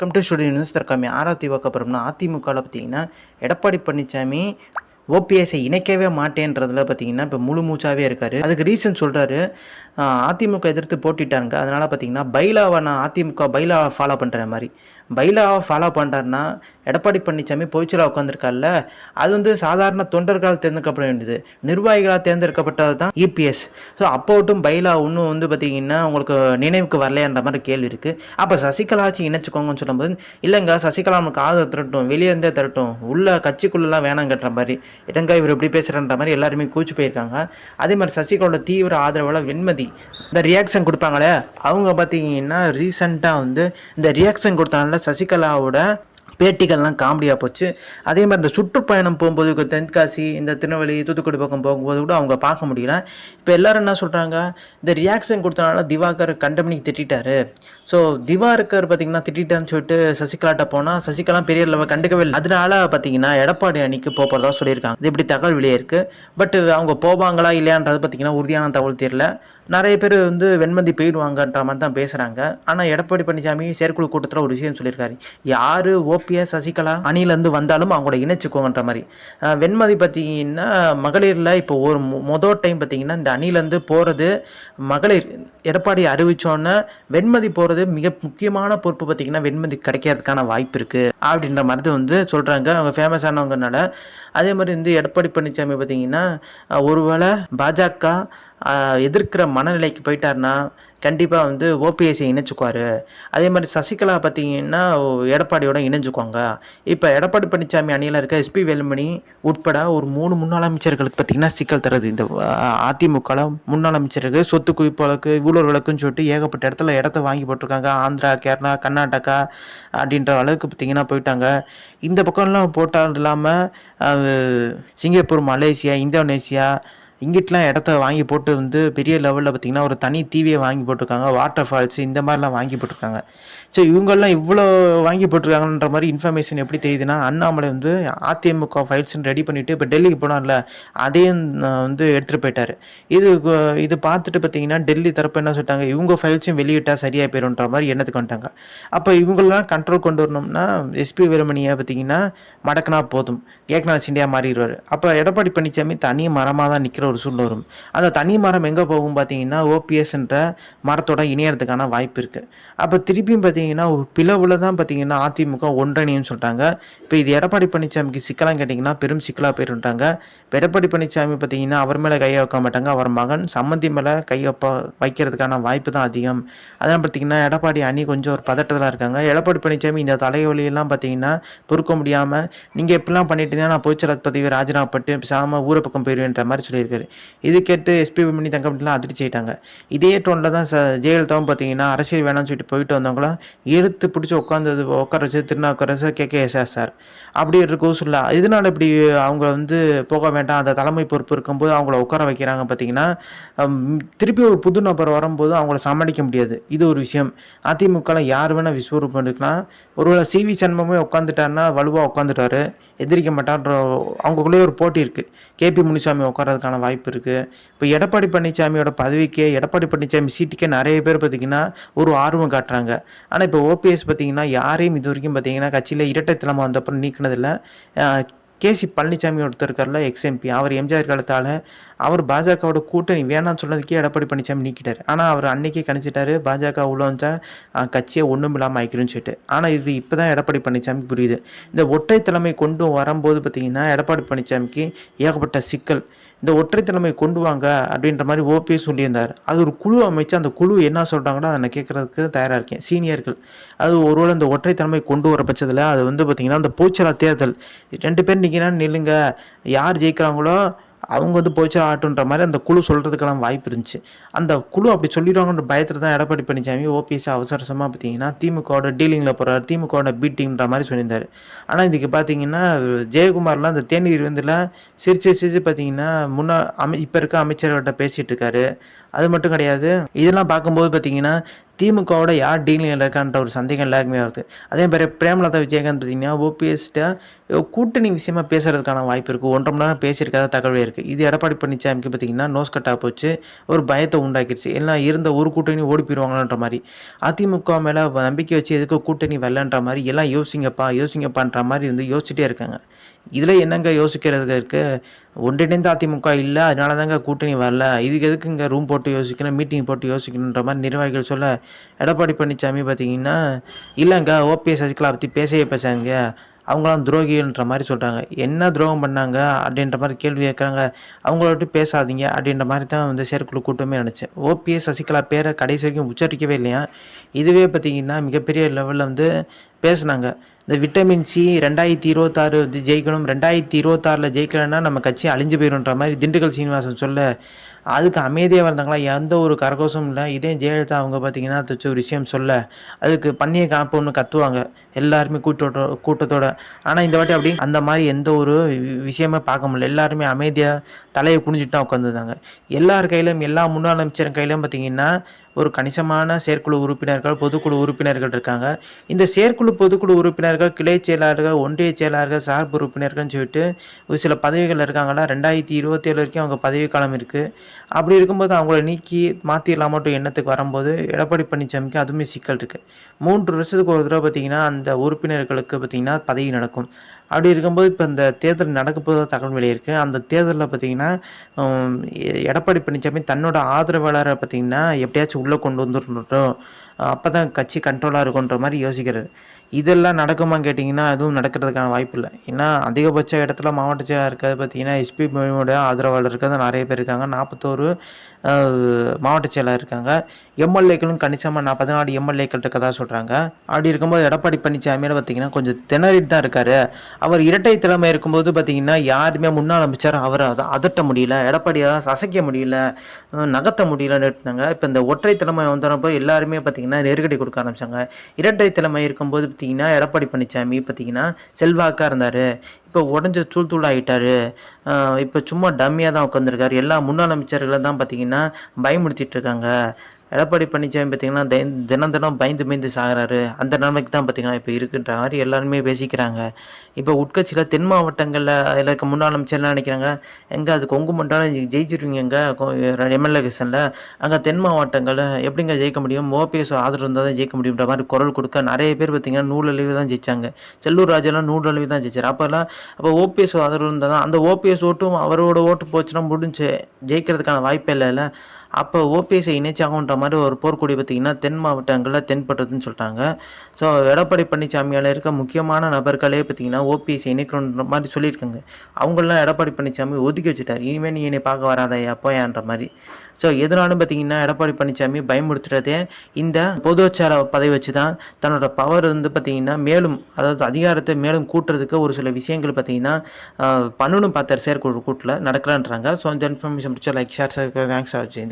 Welcome to studio news தற்காமி ஆராத்தி அப்புறம்னா அதிமுகவில் பார்த்தீங்கன்னா எடப்பாடி பழனிசாமி ஓபிஎஸ்ஐ இணைக்கவே மாட்டேன்றதுல பார்த்தீங்கன்னா இப்போ முழு மூச்சாவே இருக்கார். அதுக்கு ரீசன் சொல்கிறாரு அதிமுக எதிர்த்து போட்டிட்டாங்க அதனால் பார்த்தீங்கன்னா பைலாவை நான் அதிமுக பைலாவை ஃபாலோ பண்ணுற மாதிரி. பைலாவை ஃபாலோ பண்ணுறாருன்னா எடப்பாடி பழனிசாமி பொய்ச்சலா உட்காந்துருக்கார்ல அது வந்து சாதாரண தொண்டர்களால் தேர்ந்தெடுக்கப்பட வேண்டியது. நிர்வாகிகளால் தேர்ந்தெடுக்கப்பட்டது தான் இபிஎஸ் ஸோ அப்போட்டும் பைலா இன்னும் வந்து பார்த்தீங்கன்னா உங்களுக்கு நினைவுக்கு வரலையான்ற மாதிரி கேள்வி இருக்குது அப்போ சசிகலாச்சு இணைச்சிக்கோங்கன்னு சொல்லும்போது இல்லைங்க சசிகலா நமக்கு ஆதரவு திரட்டும் வெளியேருந்தே திரட்டும் உள்ள கட்சிக்குள்ளெல்லாம் வேணாங்கன்ற மாதிரி இடங்க இவர் எப்படி பேசுகிறன்ற மாதிரி எல்லாருமே கூச்சு போயிருக்காங்க. அதே மாதிரி சசிகலாவோட தீவிர ஆதரவால் வெண்மதி இந்த ரியாக்ஷன் கொடுப்பாங்களே அவங்க பார்த்தீங்கன்னா ரீசெண்டாக வந்து இந்த ரியாக்ஷன் கொடுத்தனால சசிகலாவோட பேட்டிகள்லாம் காமெடியாக போச்சு. அதே மாதிரி இந்த சுற்றுப்பயணம் போகும்போது தென்காசி இந்த திருநெல்வேலி தூத்துக்குடி பக்கம் போகும்போது கூட அவங்க பார்க்க முடியல. இப்போ எல்லாரும் என்ன சொல்கிறாங்க இந்த ரியாக்ஷன் கொடுத்தனால திவாகர் கண்டமணிக்கு திட்டாரு ஸோ திவாகர் பார்த்தீங்கன்னா திட்டாருன்னு சொல்லிட்டு சசிகலாட்ட போனால் சசிகலா பெரிய லெவல் கண்டுக்கவே இல்லை. அதனால பார்த்தீங்கன்னா எடப்பாடி அணிக்கு போகிறதா சொல்லியிருக்காங்க. இது இப்படி தகவல் வெளியே இருக்குது பட் அவங்க போவாங்களா இல்லையான்றது பார்த்தீங்கன்னா உறுதியான தகவல் தெரியல. நிறைய பேர் வந்து வெண்மதி போயிடுவாங்கன்ற மாதிரி தான் பேசுகிறாங்க ஆனால் எடப்பாடி பழனிசாமி செயற்குழு கூட்டத்தில் ஒரு விஷயம் சொல்லியிருக்காரு. யார் ஓபிஎஸ் சசிகலா அணிலேருந்து வந்தாலும் அவங்கள இணைச்சிக்கோங்கன்ற மாதிரி. வெண்மதி பார்த்தீங்கன்னா மகளிரில் இப்போ ஒரு மொதல் டைம் பார்த்தீங்கன்னா இந்த அணிலேருந்து போகிறது மகளிர் எடப்பாடி அறிவிச்சோன்னே வெண்மதி போகிறது மிக முக்கியமான பொறுப்பு பார்த்தீங்கன்னா வெண்மதி கிடைக்கிறதுக்கான வாய்ப்பு இருக்குது அப்படின்ற மாதிரி வந்து சொல்கிறாங்க அவங்க ஃபேமஸானவங்கனால அதே மாதிரி வந்து எடப்பாடி பழனிசாமி பார்த்தீங்கன்னா ஒருவேளை பாஜக எதிர்க்கிற மனநிலைக்கு போயிட்டாருன்னா கண்டிப்பாக வந்து ஓபிஎஸ்சி இணைச்சுக்குவார். அதே மாதிரி சசிகலா பார்த்தீங்கன்னா எடப்பாடியோட இணைஞ்சுக்குவாங்க. இப்போ எடப்பாடி பழனிசாமி அணியில் இருக்க எஸ்பி வேலுமணி உட்பட ஒரு மூணு முன்னாள் அமைச்சர்களுக்கு பார்த்தீங்கன்னா சிக்கல் தருது. இந்த அதிமுகவில் முன்னாள் அமைச்சருக்கு சொத்து குவிப்பு வழக்கு ஊழல் வழக்குன்னு சொல்லிட்டு ஏகப்பட்ட இடத்துல இடத்த வாங்கி போட்டிருக்காங்க. ஆந்திரா கேரளா கர்நாடகா அப்படின்ற அளவுக்கு பார்த்தீங்கன்னா போயிட்டாங்க. இந்த பக்கம்லாம் போட்டால் இல்லாமல் சிங்கப்பூர் மலேசியா இந்தோனேசியா இங்கிட்டலாம் இடத்த வாங்கி போட்டு வந்து பெரிய லெவலில் பார்த்திங்கன்னா ஒரு தனி தீவியை வாங்கி போட்டிருக்காங்க வாட்டர் ஃபால்ஸ் இந்த மாதிரிலாம் வாங்கி போட்டிருக்காங்க. ஸோ இவங்கெல்லாம் இவ்வளோ வாங்கி போட்டிருக்காங்கன்ற மாதிரி இன்ஃபர்மேஷன் எப்படி தெரியுதுன்னா அண்ணாமலை வந்து அதிமுக ஃபைல்ஸ்னு ரெடி பண்ணிவிட்டு இப்போ டெல்லிக்கு போனார்ல அதையும் வந்து எடுத்துகிட்டு போயிட்டார். இது இது பார்த்துட்டு பார்த்தீங்கன்னா டெல்லி தரப்பு என்ன சொல்லிட்டாங்க இவங்க ஃபைல்ஸையும் வெளியிட்டால் சரியாக போயிடும்ன்ற மாதிரி எண்ணத்துக்கு வந்துட்டாங்க. அப்போ இவங்களெலாம் கண்ட்ரோல் கொண்டு வரணும்னா எஸ்பி வீரமணியை பார்த்தீங்கன்னா மடக்குனா போதும். ஏக்நாத் சிண்டியா மாறிடுவார். அப்போ எடப்பாடி பழனிசாமி தனி மரமாக தான் நிற்கிற ஒரு சூழ்நிலை வரும். அந்த தனி மரம் எங்கே போகும் பார்த்தீங்கன்னா ஓபிஎஸ்ன்ற மரத்தோட இணையறதுக்கான வாய்ப்பு இருக்குது அப்போ திருப்பியும் பார்த்தீங்கன்னா பார்த்தீங்கன்னா பிளவில் தான் பார்த்தீங்கன்னா அதிமுக ஒன்றணின்னு சொல்கிறாங்க இப்போ இது எடப்பாடி பழனிசாமிக்கு சிக்கலான்னு கேட்டிங்கன்னா பெரும் சிக்கலாக போயிருன்றாங்க எடப்பாடி பழனிசாமி பார்த்தீங்கன்னா அவர் மேலே கையை வைக்க மாட்டாங்க. அவர் மகன் சம்மந்தி மேலே கை வைப்ப வைக்கிறதுக்கான வாய்ப்பு தான் அதிகம். அதெல்லாம் பார்த்தீங்கன்னா எடப்பாடி அணி கொஞ்சம் ஒரு பதட்டத்தில் இருக்காங்க. எடப்பாடி பழனிசாமி இந்த தலைவலியெல்லாம் பார்த்தீங்கன்னா பொறுக்க முடியாமல் நீங்கள் எப்படிலாம் பண்ணிட்டு நான் பொய்ச்சலத் பதவி ராஜினாமா பட்டு சாம ஊரை பக்கம் போயிடுவேன்ற மாதிரி சொல்லியிருக்காரு. இது கேட்டு எஸ்பி பண்ணி தங்கப்பட்டுலாம் அதிர்ச்சி ஆயிட்டாங்க. இதே டோனில் தான் ச ஜெயலலிதாவும் பார்த்தீங்கன்னா அரசியல் வேணாம்னு சொல்லிட்டு போயிட்டு வந்தவங்களும் இழுத்து பிடிச்சி உட்காந்தது உட்கார வச்சு Thirunavukkarasu K. K. SR sir. அப்படி இருக்கும் சொல்ல. இதனால இப்படி அவங்க வந்து போக வேண்டாம். அந்த தலைமை பொறுப்பு இருக்கும்போது அவங்கள உட்கார வைக்கிறாங்க பார்த்தீங்கன்னா திருப்பி ஒரு புது நபர் வரும்போது அவங்கள சமாளிக்க முடியாது. இது ஒரு விஷயம். அதிமுகவில் யார் வேணால் விஸ்வரூபம் இருக்கலாம் ஒருவேளை சிவி சண்முகமே உட்காந்துட்டாருன்னா வலுவாக உட்காந்துட்டாரு எதிரிக்க மாட்டான்ற அவங்களுக்குள்ளேயே ஒரு போட்டி இருக்குது கேபி முனிசாமி உட்காரதுக்கான வாய்ப்பு இருக்குது இப்போ எடப்பாடி பழனிசாமியோட பதவிக்கே எடப்பாடி பழனிசாமி சீட்டுக்கே நிறைய பேர் பார்த்திங்கன்னா ஒரு ஆர்வம் காட்டுறாங்க. ஆனால் இப்போ ஓபிஎஸ் பார்த்தீங்கன்னா யாரையும் இது வரைக்கும் பார்த்திங்கன்னா கட்சியில் இரட்டைத்தலைமை வந்தப்பறம் நீக்கினதில்லை. கேசி பழனிசாமி ஒருத்தர் இருக்கார்ல எக்ஸ்எம்பி அவர் எம்ஜிஆர் காலத்தால் அவர் பாஜகவோட கூட்டணி வேணாம்னு சொன்னதுக்கே எடப்பாடி பழனிசாமி நீக்கிட்டார். ஆனால் அவர் அன்னைக்கே கணிச்சிட்டாரு பாஜக உள்ள வந்தா கட்சியை ஒன்றும் இல்லாமல் ஆயிக்கிறோன்னு சொல்லிட்டு. ஆனால் இது இப்போ தான் எடப்பாடி பழனிசாமி புரியுது. இந்த ஒற்றை தலைமை கொண்டு வரும்போது பார்த்தீங்கன்னா எடப்பாடி பழனிசாமிக்கு ஏகப்பட்ட சிக்கல். இந்த ஒற்றை தலைமை கொண்டு வாங்க அப்படின்ற மாதிரி ஓபிஎஸ் சொல்லியிருந்தார். அது ஒரு குழு அமைச்சு அந்த குழு என்ன சொல்கிறாங்களோ அதை நான் கேட்குறதுக்கு தயாராக இருக்கேன். சீனியர்கள். அது ஒருவேளை இந்த ஒற்றை தலைமை கொண்டு வர பட்சத்தில் அது வந்து பார்த்திங்கன்னா அந்த பூச்சலா தேர்தல் ரெண்டு பேர் நிற்கிறா நில்லுங்க. யார் ஜெயிக்கிறாங்களோ அவங்க வந்து போச்சு ஆட்டுன்ற மாதிரி அந்த குழு சொல்கிறதுக்கெல்லாம் வாய்ப்பு இருந்துச்சு. அந்த குழு அப்படி சொல்லிடுவாங்கன்ற பயத்தில் தான் எடப்பாடி பழனிசாமி ஓபிஎஸ் அவசரசமாக பார்த்தீங்கன்னா திமுகவோட டீலிங்கில் போகிறார் திமுகவோட பீட்டிங்கிற மாதிரி சொல்லியிருந்தார். ஆனால் இதுக்கு பார்த்தீங்கன்னா ஜெயக்குமார்லாம் அந்த தேநீர் விருந்தில் சிரிச்சு சிரிச்சு பார்த்தீங்கன்னா முன்னாள் அமை இப்போ இருக்க அமைச்சர்கிட்ட பேசிகிட்டு இருக்காரு. அது மட்டும் கிடையாது. இதெல்லாம் பார்க்கும்போது பார்த்தீங்கன்னா திமுகவோட யார் டீலிங்கில் இருக்கான்ற ஒரு சந்தேகம் எல்லாருக்குமே வருது. அதே மாதிரி பிரேமலதா விஜயகாந்த் பார்த்தீங்கன்னா ஓபிஎஸ்ட்ட கூட்டணி விஷயமா பேசுறதுக்கான வாய்ப்பு இருக்குது ஒன்றரை மணி நேரம் பேசியிருக்காத தகவல் இருக்குது இது எடப்பாடி பழனிசாமிக்கு பார்த்தீங்கன்னா நோஸ் கட்டாக போச்சு. ஒரு பயத்தை உண்டாக்கிடுச்சு எல்லாம் இருந்த ஒரு கூட்டணி ஓடி போயிடுவாங்கன்ற மாதிரி. அதிமுக மேலே நம்பிக்கை வச்சு எதுக்கு கூட்டணி வரலன்ற மாதிரி எல்லாம் யோசிங்கப்பா யோசிங்கப்பான்ற மாதிரி வந்து யோசிச்சுட்டே இருக்காங்க. இதில் என்னங்க யோசிக்கிறதுக்கு இருக்குது ஒன்றிணைந்த அதிமுக இல்லை அதனால தாங்க கூட்டணி வரல. இதுக்கு எதுக்குங்க ரூம் போட்டு யோசிக்கணும் மீட்டிங் போட்டு யோசிக்கணுன்ற மாதிரி நிர்வாகிகள் சொல்ல எடப்பாடி பழனிசாமி பார்த்தீங்கன்னா இல்லைங்க ஓபிஎஸ் சசிகலா பற்றி பேசவே பேசாங்க அவங்களாம் துரோகிகள்ன்ற மாதிரி சொல்கிறாங்க என்ன துரோகம் பண்ணாங்க அப்படின்ற மாதிரி கேள்வி கேட்குறாங்க அவங்கள விட்டு பேசாதீங்க அப்படின்ற மாதிரி தான் வந்து செயற்குழு கூட்டமே நினச்சேன் ஓபிஎஸ் சசிகலா பேரை கடைசி வரைக்கும் உச்சரிக்கவே இல்லையா? இதுவே பார்த்தீங்கன்னா மிகப்பெரிய லெவலில் வந்து பேசுனாங்க. இந்த விட்டமின் சி ரெண்டாயிரத்தி இருபத்தாறு வந்து ஜெயிக்கணும். ரெண்டாயிரத்தி இருபத்தாறில் ஜெயிக்கலைன்னா நம்ம கட்சி அழிஞ்சு போயிடும்ன்ற மாதிரி திண்டுக்கல் சீனிவாசன் சொல்ல அதுக்கு அமைதியாக வந்தாங்களா? எந்த ஒரு கரகோசமும் இல்லை. இதே ஜெயலலிதா அவங்க பார்த்தீங்கன்னா தச்சு ஒரு விஷயம் சொல்ல அதுக்கு பண்ணிய ஒன்று கத்துவாங்க. எல்லாருமே கூட்டோட கூட்டத்தோட. ஆனால் இந்த வாட்டி அப்படி அந்த மாதிரி எந்த ஒரு வி- விஷயமே பார்க்க முடியல. எல்லாருமே அமைதியாக தலையை குனிஞ்சிட்டு தான் உட்காந்துருந்தாங்க எல்லார் கையிலும் எல்லா முன்னாள் அமைச்சர் கையிலும் பார்த்தீங்கன்னா ஒரு கணிசமான செயற்குழு உறுப்பினர்கள் பொதுக்குழு உறுப்பினர்கள் இருக்காங்க. இந்த செயற்குழு பொதுக்குழு உறுப்பினர்கள் கிளை செயலாளர்கள் ஒன்றிய செயலாளர்கள் சார்பு உறுப்பினர்கள்னு சொல்லிட்டு ஒரு சில பதவிகள் இருக்காங்களா ரெண்டாயிரத்தி இருபத்தேழு வரைக்கும் அவங்க பதவி காலம் இருக்குது அப்படி இருக்கும்போது அவங்கள நீக்கி மாற்றிடலாமட்டும் எண்ணத்துக்கு வரும்போது எடப்பாடி பழனிசாமிக்கு அதுவுமே சிக்கல் இருக்குது மூன்று வருஷத்துக்கு ஒரு தடவை பார்த்தீங்கன்னா அந்த உறுப்பினர்களுக்கு பார்த்தீங்கன்னா பதவி நடக்கும். அப்படி இருக்கும்போது இப்போ இந்த தேர்தல் நடக்க தகவல் வெளியிருக்கு. அந்த தேர்தலில் பார்த்தீங்கன்னா எ- எடப்பாடி பழனிசாமி தன்னோட ஆதரவாளரை பார்த்தீங்கன்னா எப்படியாச்சும் உள்ளே கொண்டு வந்துடணும் அப்போ தான் கட்சி கண்ட்ரோலாக இருக்குன்ற மாதிரி யோசிக்கிறாரு. இதெல்லாம் நடக்குமான்னு கேட்டிங்கன்னா அதுவும் நடக்கிறதுக்கான வாய்ப்பு இல்லை. ஏன்னா அதிகபட்ச இடத்துல மாவட்ட செயலாளர் இருக்கிறது பார்த்தீங்கன்னா எஸ்பி மொழியோட ஆதரவாளர் இருக்கிறது நிறைய பேர் இருக்காங்க. நாற்பத்தோரு மாவட்ட செயலாளர் இருக்காங்க. எம்எல்ஏக்களும் கணிசமாக நான் பதினாலு எம்எல்ஏக்கள் இருக்கதா சொல்கிறாங்க அப்படி இருக்கும்போது எடப்பாடி பழனிசாமியில் பார்த்தீங்கன்னா கொஞ்சம் திணறிட்டு தான் இருக்கார். அவர் இரட்டை தலைமை இருக்கும்போது பார்த்தீங்கன்னா யாருமே முன்னாள் அமைச்சர் அவரை அதை அதட்ட முடியல. எடப்பாடியை அசைக்க முடியல. நகர்த்த முடியலன்னு இருந்தாங்க இப்போ இந்த ஒற்றை தலைமை வந்தப்போ எல்லாருமே பார்த்தீங்கன்னா நெருக்கடி கொடுக்க ஆரம்பிச்சாங்க. இரட்டை தலைமை இருக்கும்போது பார்த்தீங்கன்னா எடப்பாடி பழனிசாமி பார்த்தீங்கன்னா செல்வாக்காக இருந்தார். இப்போ உடஞ்ச தூள் தூள் ஆகிட்டாரு இப்போ சும்மா டம்மியாக தான் உட்காந்துருக்காரு எல்லா முன்னாள் அமைச்சர்களை தான் பார்த்தீங்கன்னா பயமுடுத்திட்டு இருக்காங்க. எடப்பாடி பழனிசாமி பார்த்தீங்கன்னா தினம் தினம் பயந்து பயந்து சாகிறாரு. அந்த நிலைமைக்கு தான் பார்த்தீங்கன்னா இப்போ இருக்குன்ற மாதிரி எல்லாருமே பேசிக்கிறாங்க. இப்போ உட்கட்சியில் தென் மாவட்டங்களில் அதில் இருக்க முன்னாள் அமைச்சர்லாம் நினைக்கிறாங்க? எங்கே அது கொங்கு மண்டலம் ஜெயிச்சிருவீங்க எங்கே? எம்எல்ஏ கிஷனில் அங்கே தென் மாவட்டங்களில் எப்படிங்க ஜெயிக்க முடியும்? ஓபிஎஸ் ஆதரவு இருந்தால் தான் ஜெயிக்க முடியுன்ற மாதிரி குரல் கொடுக்க நிறைய பேர் பார்த்தீங்கன்னா நூலழிவு தான் ஜெயிச்சாங்க. செல்லூர் ராஜெல்லாம் நூலழிவு தான் ஜெயிச்சார். அப்போல்லாம் அப்போ ஓபிஎஸ் ஆதரவு இருந்தால் தான் அந்த ஓபிஎஸ் ஓட்டும் அவரோட ஓட்டு போச்சுன்னா முடிஞ்சு. ஜெயிக்கிறதுக்கான வாய்ப்பே இல்லைல்ல. அப்போ ஓபிஎஸ்ஐ இணைச்சாகுன்ற மாதிரி ஒரு போர்க்கொடி பார்த்தீங்கன்னா தென் மாவட்டங்களில் தென்பட்டதுன்னு சொல்லிட்டாங்க ஸோ எடப்பாடி பழனிசாமியால் இருக்க முக்கியமான நபர்களே பார்த்தீங்கன்னா ஓபிஎஸ்ஐ இணைக்கிறோன்ற மாதிரி சொல்லியிருக்காங்க. அவங்களெலாம் எடப்பாடி பழனிசாமி ஒதுக்கி வச்சுட்டார். இனிமேல் நீ என்னை பார்க்க வராதையா போயான்ற மாதிரி. ஸோ எதனாலும் பார்த்தீங்கன்னா எடப்பாடி பழனிசாமி பயமுறுத்துறதே இந்த பொதுவச்சார பதவி வச்சு தான் தன்னோட பவர் வந்து பார்த்திங்கன்னா மேலும் அதாவது அதிகாரத்தை மேலும் கூட்டுறதுக்கு ஒரு சில விஷயங்கள் பார்த்தீங்கன்னா பண்ணணும் பார்த்தார் செயற்குழு கூட்டில் நடக்கலான்றாங்க. ஸோ இந்த இன்ஃபர்மேஷன் பிடிச்ச லைக் ஷேர் தேங்க்ஸ் ஆச்சு